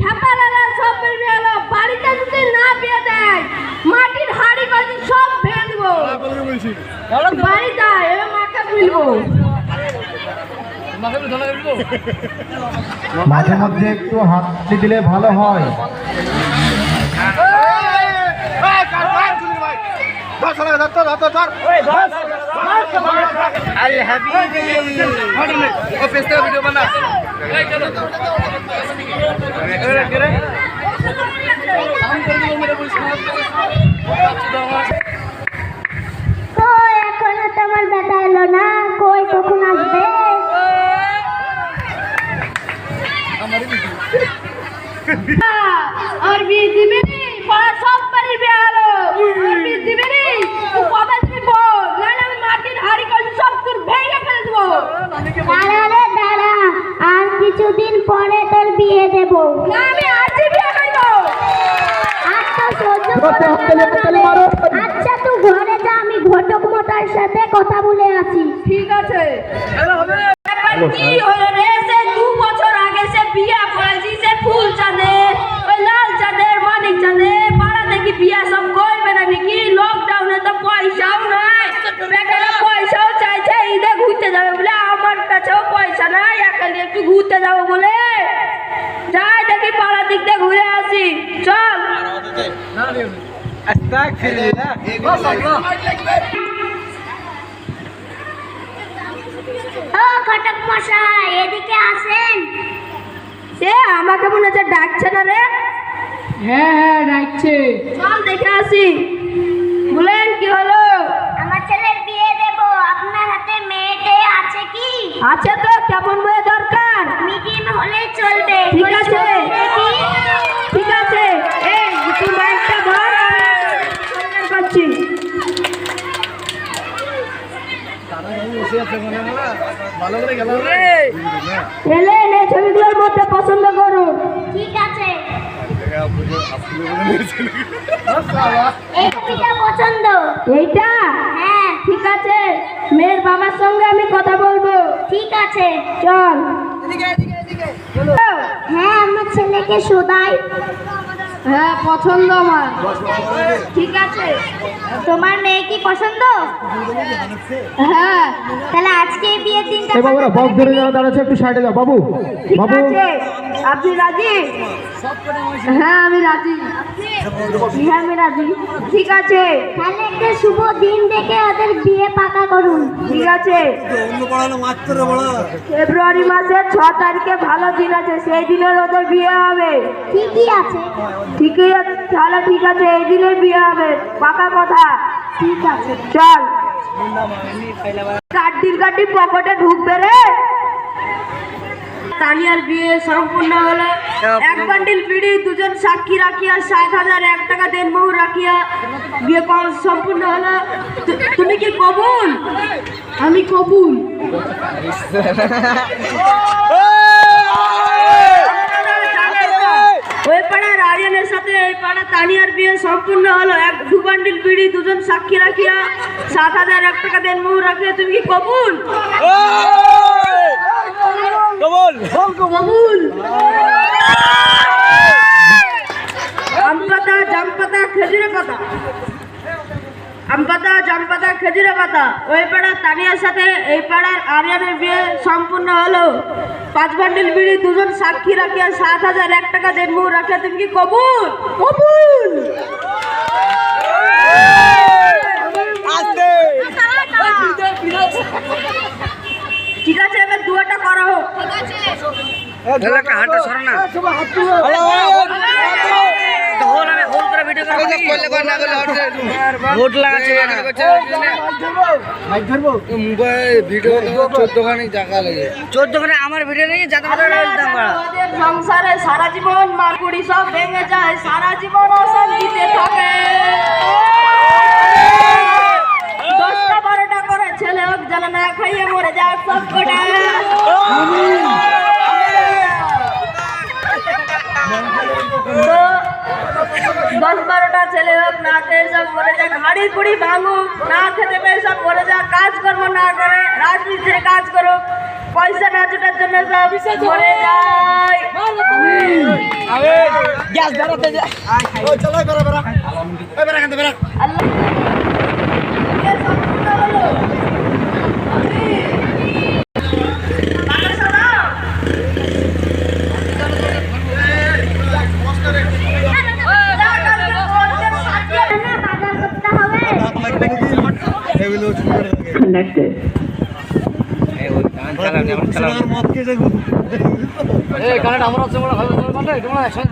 খেপালালা সব গেল। বাড়িতে যদি না বিয়ে দেয় মাটির হাড়ি করে সব ভেঙে দিব। এবার মাকে বলব। মাঝে মধ্যে একটু হাতটি দিলে ভালো হয়। কই এখনও তোমার বেটা এলো না। কই কখন আসবে? আর বিয়ে দিবে নি পাড়া সব বাড়ির বিয়ে হলো আর বিয়ে দিবে নি তুই কথা দিবি বল নাহলে আমি মাটির হাড়ি করে সব তোর ভেঙে ফেলে দেবো দাঁড়া রে দাঁড়া আর কিছুদিন পরে তোর বিয়ে দেব না আমি আজই আচ্ছা করব আর তো সহ্য করতে আচ্ছা তুই ঘরে যা আমি ঘটক মতার সাথে কথা বলে আসি। ঠিক আছে। কি হলো রে সে ও ঘটক মশাই এদিকে আসেন সে আমাকে মনে হচ্ছে ডাকছে না রে হ্যাঁ হ্যাঁ ডাকছে চল দেখে আসি বলেন কি হলো আমার ছেলের বিয়ে দেব আপনার হাতে মেয়েটে আছে কি আছে তো কেমন মেয়ে দরকার? মিডিয়াম হলে চলবে। ঠিক আছে চলবে দেখি ঠিক আছে এই তুই মাইকটা ধর আমি সরকার করছি ছবিগুলোর মধ্যে পছন্দ করুন ঠিক আছে। পছন্দ। এইটা? হ্যাঁ। ঠিক আছে। মেয়ের বাবার সঙ্গে আমি কথা বলব। ঠিক আছে। চল। হ্যাঁ আমার ছেলেকে শোধাই। হ্যাঁ পছন্দ আমার। ঠিক আছে। তোমার মেয়ে কি পছন্দ? হ্যাঁ তাহলে আজকে এই বিয়ের দিনটা এ বাবুরা বক ধরে যারা দাঁড়াচ্ছে একটু সাইডে যাও। বাবু ঠিক বাবু। আছে। আপনি রাজি? হ্যাঁ আমি রাজি। হ্যাঁ আমি রাজি। ঠিক আছে। তাহলে একটা শুভ দিন দেখে ওদের বিয়ে পাকা করুন। ঠিক আছে। ফেব্রুয়ারি মাসের ছ তারিখে ভালো দিন আছে সেই দিনের ওদের বিয়ে হবে। ঠিকই আছে। ঠিকই আছে, তাহলে ঠিক আছে এই দিনে বিয়ে হবে, পাকা কথা। ঠিক আছে, চল। কাটির কাটি পকেটে ঢুকবে রে। বিয়ে সম্পূর্ণ হলো। এক দুজন সাক্ষী হাজার এক টাকা রাখিয়া, বিয়ে সম্পূর্ণ হলো। তুমি কি কবুল? আমি কবুল ওই পাড়ার আরিয়ানের সাথে এই পাড়া তানিয়ার বিয়ে সম্পূর্ণ হলো। এক দু বান্ডিল বিড়ি দুজন সাক্ষী রাখিয়া সাত হাজার এক টাকা দেন বহু রাখিয়া। তুমি কি কবুল? কবুল! আম পাতা জাম পাতা খেজুরের পাতা। আম জামপাতা জাম পাতা ওই পাড়ার তানিয়ার সাথে এই পাড়ার আরিয়ানের বিয়ে সম্পূর্ণ হলো। পাঁচ বান্ডিল বিড়ি দুজন সাক্ষী রাখিয়া সাত হাজার এক টাকা দেন বহু রাখিয়া তুমি কি কবুল? কবুল! ঠিক আছে এবার দু দুয়াটা করা। হোক ভোট লাগাচ্ছে ভিডিও চোদ্দখানি জায়গা লাগে। চোদ্দখানি আমার ভিডিও নেই যাতে সংসারে সারা জীবন মারকুড়ি সব ভেঙে যায় সারা জীবন অশান্তিতে থাকে। দশটা বারোটা করে ছেলে হোক যেন না খাইয়ে মরে যায় সব কটা বাড়ি ভাঙুক না খেতে পেয়ে সব বলে যা কাজ করব না করে রাজমিস্ত্রি কাজ করো পয়সা না জোটার জন্য সব মরে যায়। গ্যাস বেড়াতে যায় আল্লাহ।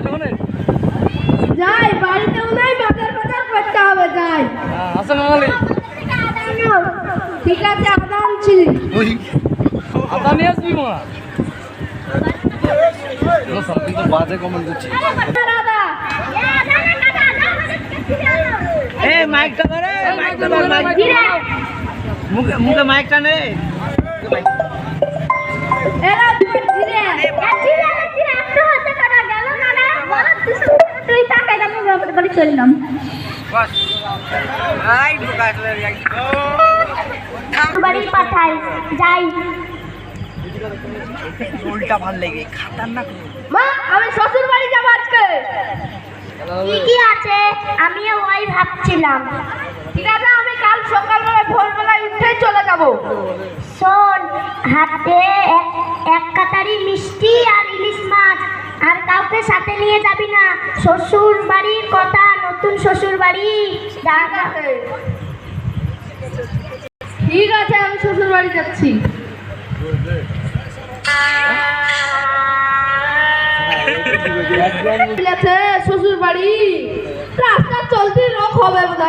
তোমরা যাই বাড়িতেও নাই বাজার বাজার করতে হবে যাই ঠিক আছে আদা আনছি আদা নিয়ে আসবি মা বাজে কমেন্ট দিচ্ছি এ মাইকটা ধরে মুখে মুখে মাইকটা নে এরা ধীরে তুই তাকাই আমি চললাম বাস আই ঢুকাইলে বাড়ি পাঠাই যাই উল্টা আমি আজকে আছে আমিও ওই ভাবছিলাম ঠিক আছে আমি কাল সকালবেলা ভোরবেলায় উঠে চলে যাব। শোন হাতে এক এক কাতারি মিষ্টি আর ইলিশ মাছ আর কাউকে সাথে নিয়ে যাবি না। শ্বশুর বাড়ির কথা নতুন শ্বশুর বাড়ি ঠিক আছে আমি শ্বশুর বাড়ি যাচ্ছি শ্বশুর বাড়ি রাস্তা চলতে রোগ হবে বোধ